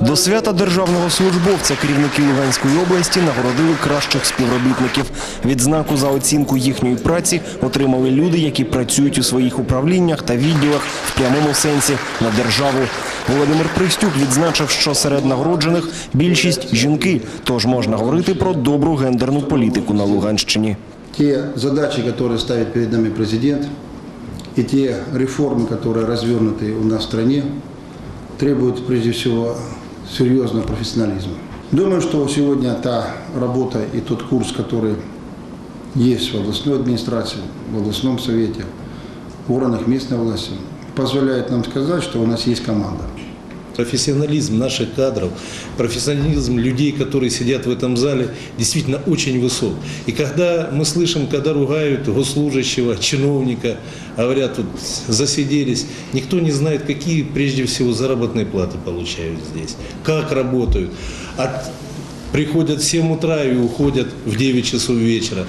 До свята державного службовця керівники Луганської області нагородили кращих співробітників. Відзнаку за оцінку їхньої праці отримали люди, які працюють у своїх управліннях та відділах в прямому сенсі на державу. Володимир Пристюк відзначив, що серед нагороджених більшість жінки, тож можна говорити про добру гендерну політику на Луганщині. те задачи, которые ставит перед нами президент, и те реформы, которые развернуты у нас в стране, требуют прежде всего серьезного профессионализма. Думаю, что сегодня та работа и тот курс, который есть в областной администрации, в областном совете, в органах местной власти, позволяет нам сказать, что у нас есть команда. Профессионализм наших кадров, профессионализм людей, которые сидят в этом зале, действительно очень высок. И когда мы слышим, когда ругают госслужащего, чиновника, говорят, тут засиделись, никто не знает, какие прежде всего заработные платы получают здесь, как работают. От, приходят в 7 утра и уходят в 9 часов вечера.